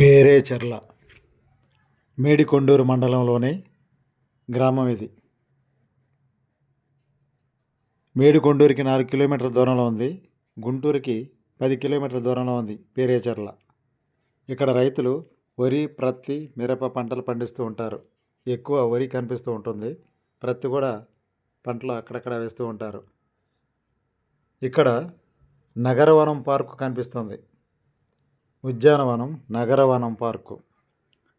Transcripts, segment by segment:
పేరేచెర్ల మేడికొండూరు మండలంలోని గ్రామం ఇది. మేడికొండూరుకి నాలుగు కిలోమీటర్ల దూరంలో ఉంది. గుంటూరుకి పది కిలోమీటర్ల దూరంలో ఉంది పేరేచెర్ల ఇక్కడ రైతులు వరి ప్రత్తి మిరప పంటలు పండిస్తూ ఉంటారు. ఎక్కువ వరి కనిపిస్తూ ఉంటుంది. ప్రత్తి కూడా పంటలు అక్కడక్కడ వేస్తూ ఉంటారు. ఇక్కడ నగరవనం పార్కు కనిపిస్తుంది. ఉద్యానవనం నగరవనం పార్కు.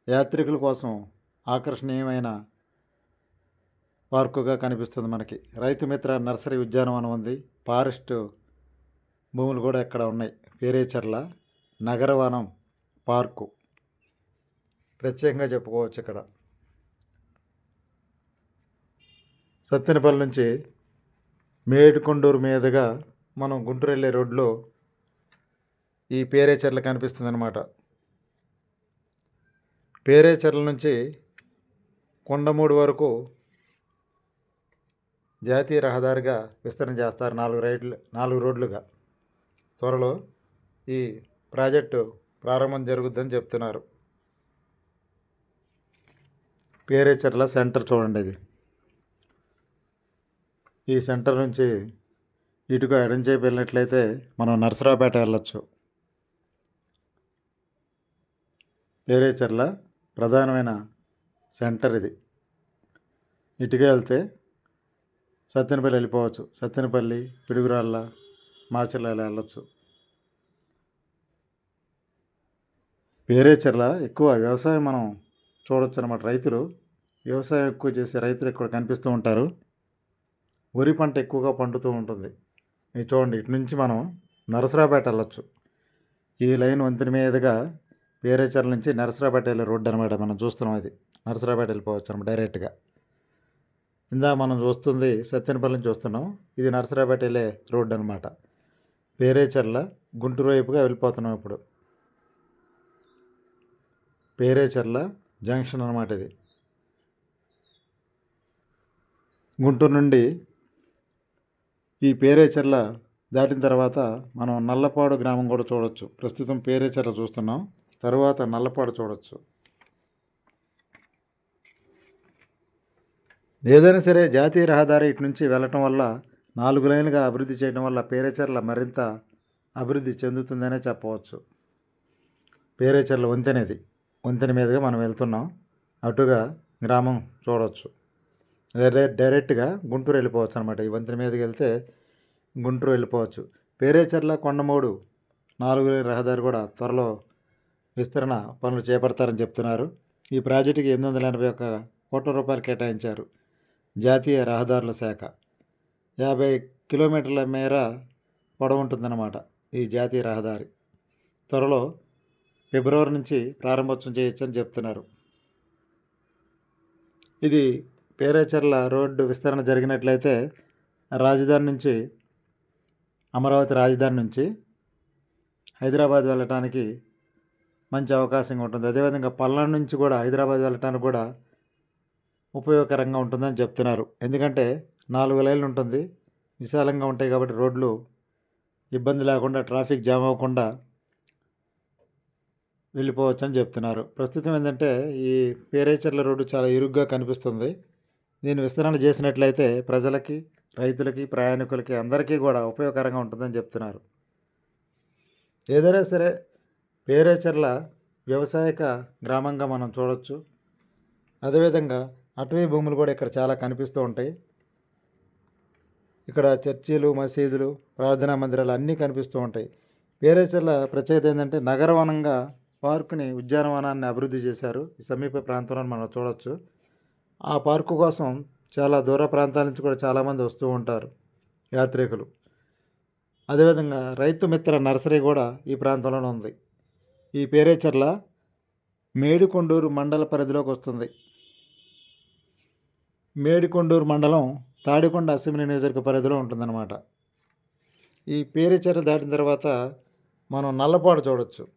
యాత్రికుల కోసం ఆకర్షణీయమైన పార్కుగా కనిపిస్తుంది మనకి. రైతు మిత్ర నర్సరీ ఉద్యానవనం ఉంది. ఫారెస్ట్ భూములు కూడా ఇక్కడ ఉన్నాయి? పేరేచర్ల నగరవనం పార్కు. ప్రత్యేకంగా చెప్పుకోవచ్చు ఇక్కడ. సత్తెనపల్లి నుంచి మేడికొండూరు మీదుగా మనం గుంటూరు వెళ్ళే రోడ్లో ఈ పేరేచర్ల కనిపిస్తుంది అనమాట పేరేచర్ల నుంచి కొండమూడు వరకు జాతీయ రహదారిగా విస్తరణ చేస్తారు నాలుగు రైడ్లు నాలుగు రోడ్లుగా. త్వరలో ఈ ప్రాజెక్టు ప్రారంభం జరుగుద్దని చెప్తున్నారు. పేరేచర్ల సెంటర్ చూడండి ఇది. ఈ సెంటర్ నుంచి ఇటుగా ఎడంచేపు వెళ్ళినట్లయితే మనం నరసరావుపేట వెళ్ళొచ్చు. పేరేచర్ల ప్రధానమైన సెంటర్ ఇది. ఇటుగా వెళ్తే సత్తెనపల్లి వెళ్ళిపోవచ్చు. సత్తెనపల్లి పిడుగురాళ్ళ మాచర్ల వెళ్ళొచ్చు. పేరేచర్ల ఎక్కువ వ్యవసాయం మనం చూడొచ్చు అనమాట రైతులు. వ్యవసాయం ఎక్కువ చేసే రైతులు ఇక్కడ కనిపిస్తూ ఉంటారు? వరి పంట ఎక్కువగా పండుతూ ఉంటుంది. ఇది చూడండి ఇటు నుంచి మనం నరసరావుపేట వెళ్ళొచ్చు. ఈ లైన్ వంతెన మీదుగా పేరేచర్ల నుంచి నరసరావుపేట వెళ్ళే రోడ్డు అనమాట మనం చూస్తున్నాం అది నరసరాపేట వెళ్ళిపోవచ్చు అనమాట డైరెక్ట్గా. ఇందా మనం చూస్తుంది సత్యనపల్లి నుంచి చూస్తున్నాం ఇది నరసరాపేట వెళ్ళే రోడ్డు అనమాట పేరేచర్ల గుంటూరు వైపుగా వెళ్ళిపోతున్నాం ఇప్పుడు. పేరేచర్ల జంక్షన్ అనమాట ఇది. గుంటూరు నుండి ఈ పేరేచర్ల దాటిన తర్వాత మనం నల్లపాడు గ్రామం కూడా చూడవచ్చు ప్రస్తుతం పేరేచర్ల చూస్తున్నాం. తర్వాత నల్లపాడు చూడొచ్చు. ఏదైనా సరే జాతీయ రహదారి ఇటు నుంచి వెళ్ళటం వల్ల నాలుగు లైన్లుగా అభివృద్ధి చేయడం వల్ల పేరేచర్ల మరింత అభివృద్ధి చెందుతుందనే చెప్పవచ్చు. పేరేచర్ల వంతెనది వంతెన మీదుగా మనం వెళ్తున్నాం. అటుగా గ్రామం చూడవచ్చు డైరెక్ట్గా గుంటూరు వెళ్ళిపోవచ్చు అనమాట ఈ వంతెన మీదకి వెళ్తే గుంటూరు వెళ్ళిపోవచ్చు. పేరేచర్ల కొండమూడు నాలుగు లైన్ రహదారి కూడా త్వరలో విస్తరణ పనులు చేపడతారని చెప్తున్నారు. ఈ ప్రాజెక్టుకి ఎనిమిది వందల ఎనభై ఒక్క కోట్ల రూపాయలు కేటాయించారు జాతీయ రహదారుల శాఖ. యాభై కిలోమీటర్ల మేర పొడవుంటుందన్నమాట ఈ జాతీయ రహదారి. త్వరలో ఫిబ్రవరి నుంచి ప్రారంభోత్సవం చేయొచ్చని చెప్తున్నారు. ఇది పేరేచర్ల రోడ్డు విస్తరణ జరిగినట్లయితే రాజధాని నుంచి అమరావతి రాజధాని నుంచి హైదరాబాద్ వెళ్ళటానికి మంచి అవకాశంగా ఉంటుంది. అదేవిధంగా పల్నాడు నుంచి కూడా హైదరాబాద్ వెళ్ళటానికి కూడా ఉపయోగకరంగా ఉంటుందని చెప్తున్నారు. ఎందుకంటే నాలుగు లైన్లు ఉంటుంది. విశాలంగా ఉంటాయి కాబట్టి రోడ్లు ఇబ్బంది లేకుండా ట్రాఫిక్ జామ్ అవ్వకుండా వెళ్ళిపోవచ్చని చెప్తున్నారు. ప్రస్తుతం ఏంటంటే ఈ పేరేచర్ల రోడ్డు చాలా ఇరుగ్గా కనిపిస్తుంది. దీన్ని విస్తరణ చేసినట్లయితే ప్రజలకి రైతులకి ప్రయాణికులకి అందరికీ కూడా ఉపయోగకరంగా ఉంటుందని చెప్తున్నారు. ఏదైనా సరే పేరేచర్ల వ్యవసాయక గ్రామంగా మనం చూడవచ్చు అదేవిధంగా అటవీ భూములు కూడా ఇక్కడ చాలా కనిపిస్తూ ఉంటాయి. ఇక్కడ చర్చీలు మసీదులు ప్రార్థనా మందిరాలు అన్నీ కనిపిస్తూ ఉంటాయి. పేరేచర్ల ప్రత్యేకత ఏంటంటే నగరవనంగా పార్కుని ఉద్యానవనాన్ని అభివృద్ధి చేశారు. ఈ సమీప ప్రాంతంలో మనం చూడవచ్చు ఆ పార్కు కోసం చాలా దూర ప్రాంతాల నుంచి కూడా చాలామంది వస్తూ ఉంటారు యాత్రికులు. అదేవిధంగా రైతు మిత్ర నర్సరీ కూడా ఈ ప్రాంతంలోనే ఉంది. ఈ పేరేచర్ల మేడికొండూరు మండల పరిధిలోకి వస్తుంది మేడికొండూరు మండలం తాడికొండ అసెంబ్లీ నియోజకవర్గ పరిధిలో ఉంటుందన్నమాట. ఈ పేరేచర్ల దాటిన తర్వాత మనం నల్లపాడు చూడొచ్చు.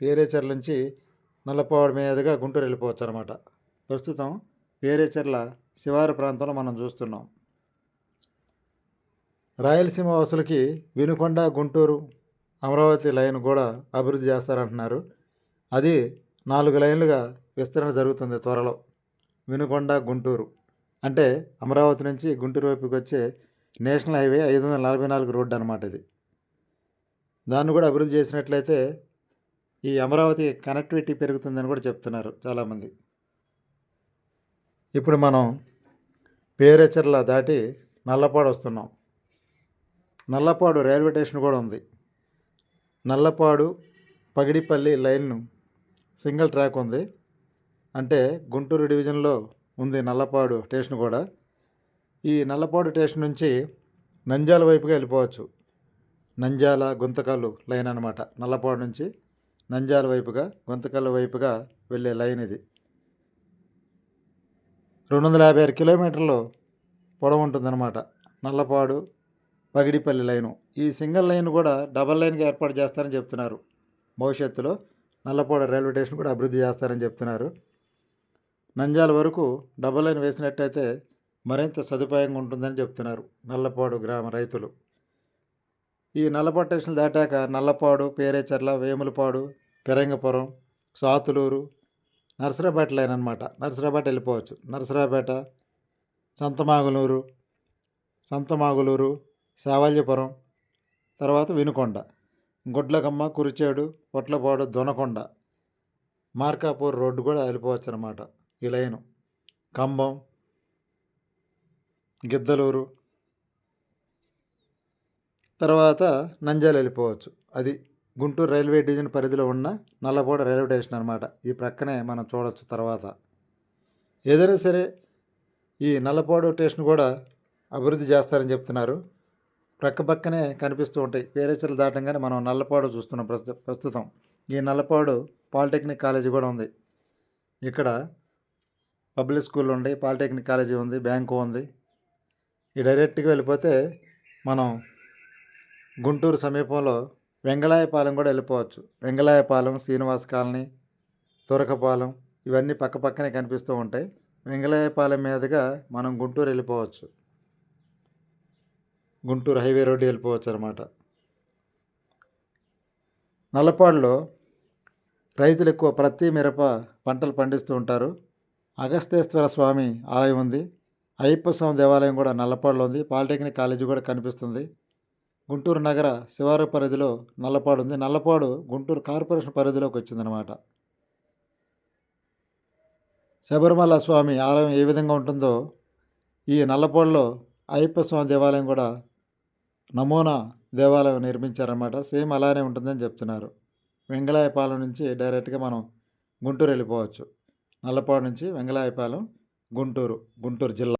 పేరేచర్ల నుంచి నల్లపాడు మీదుగా గుంటూరు వెళ్ళిపోవచ్చు అనమాట ప్రస్తుతం పేరేచర్ల శివారు ప్రాంతంలో మనం చూస్తున్నాం. రాయలసీమ వసులకి వినుకొండ గుంటూరు అమరావతి లైన్ కూడా అభివృద్ధి చేస్తారంటున్నారు. అది నాలుగు లైన్లుగా విస్తరణ జరుగుతుంది త్వరలో. వినుకొండ గుంటూరు. అంటే అమరావతి నుంచి గుంటూరు వైపుకి వచ్చే నేషనల్ హైవే ఐదు వందల నలభై నాలుగు రోడ్డు అనమాట ఇది. దాన్ని కూడా అభివృద్ధి చేసినట్లయితే ఈ అమరావతి కనెక్టివిటీ పెరుగుతుందని కూడా చెప్తున్నారు చాలామంది. ఇప్పుడు మనం పేరెచర్ల దాటి నల్లపాడు వస్తున్నాం. నల్లపాడు రైల్వే స్టేషన్ కూడా ఉంది. Nallapadu Pagidipalli line single track ఉంది. అంటే గుంటూరు డివిజన్లో ఉంది నల్లపాడు స్టేషన్ కూడా. ఈ నల్లపాడు స్టేషన్ నుంచి నంద్యాల వైపుగా వెళ్ళిపోవచ్చు. నంద్యాల గుంతకల్లు లైన్ అనమాట నల్లపాడు నుంచి నంద్యాల వైపుగా గుంతకల్లు వైపుగా వెళ్ళే లైన్ ఇది. రెండు వందల యాభై ఆరు కిలోమీటర్లు పొడవు ఉంటుందన్నమాట. నల్లపాడు పగిడిపల్లి లైను. ఈ సింగిల్ లైన్ కూడా డబల్ లైన్గా ఏర్పాటు చేస్తారని చెప్తున్నారు. భవిష్యత్తులో నల్లపాడు రైల్వే స్టేషన్ కూడా అభివృద్ధి చేస్తారని చెప్తున్నారు. నంద్యాల వరకు డబల్ లైన్ వేసినట్టయితే మరింత సదుపాయంగా ఉంటుందని చెప్తున్నారు నల్లపాడు గ్రామ రైతులు. ఈ నల్లపాడు స్టేషన్ దాటాక నల్లపాడు పేరేచర్ల వేములపాడు పెరంగపురం సాతులూరు నర్సరాపేట లైన్ అనమాట నర్సరాపేట వెళ్ళిపోవచ్చు. నర్సరాపేట సంతమాగులూరు సంతమాగులూరు శావల్యపురం తర్వాత వినుకొండ. గుడ్లకమ్మ కురిచేడు పొట్లపాడు దొనకొండ. మార్కాపూర్ రోడ్డు కూడా వెళ్ళిపోవచ్చు అనమాట ఈ లైను. కంబం గిద్దలూరు. తర్వాత నంద్యాల వెళ్ళిపోవచ్చు. అది గుంటూరు రైల్వే డివిజన్ పరిధిలో ఉన్న నల్లపూడ రైల్వే స్టేషన్ అనమాట ఈ ప్రక్కనే మనం చూడవచ్చు తర్వాత. ఏదైనా సరే ఈ నల్లపాడు స్టేషన్ కూడా అభివృద్ధి చేస్తారని చెప్తున్నారు. ప్రక్కపక్కనే కనిపిస్తూ ఉంటాయి. పేరేచర్లు దాటంగానే మనం నల్లపాడు చూస్తున్నాం ప్రస్తు ప్రస్తుతం. ఈ నల్లపాడు పాలిటెక్నిక్ కాలేజీ కూడా ఉంది. ఇక్కడ పబ్లిక్ స్కూల్ ఉంది పాలిటెక్నిక్ కాలేజీ ఉంది బ్యాంకు ఉంది. ఈ డైరెక్ట్గా వెళ్ళిపోతే మనం గుంటూరు సమీపంలో వెంగళాయపాలెం కూడా వెళ్ళిపోవచ్చు. వెంగళాయపాలెం శ్రీనివాస్ కాలనీ తురకపాలెం ఇవన్నీ పక్కపక్కనే కనిపిస్తూ ఉంటాయి. వెంగళాయపాలెం మీదుగా మనం గుంటూరు వెళ్ళిపోవచ్చు. గుంటూరు హైవే రోడ్డు వెళ్ళిపోవచ్చు అనమాట నల్లపాడులో రైతులు ఎక్కువ ప్రతి మిరప పంటలు పండిస్తూ ఉంటారు. అగస్తేశ్వర స్వామి ఆలయం ఉంది. అయ్యప్ప స్వామి దేవాలయం కూడా నల్లపాడులో ఉంది. పాలిటెక్నిక్ కాలేజీ కూడా కనిపిస్తుంది. గుంటూరు నగర శివారు పరిధిలో నల్లపాడు ఉంది. నల్లపాడు గుంటూరు కార్పొరేషన్ పరిధిలోకి వచ్చిందనమాట శబరిమల స్వామి ఆలయం ఏ విధంగా ఉంటుందో ఈ నల్లపాడులో అయ్యప్ప స్వామి దేవాలయం కూడా నమూనా దేవాలయం నిర్మించారన్నమాట. సేమ్ అలానే ఉంటుందని చెప్తున్నారు. వెంగళాయపాలెం నుంచి డైరెక్ట్గా మనం గుంటూరు వెళ్ళిపోవచ్చు. నల్లపాడు నుంచి వెంగళాయపాలెం గుంటూరు గుంటూరు జిల్లా.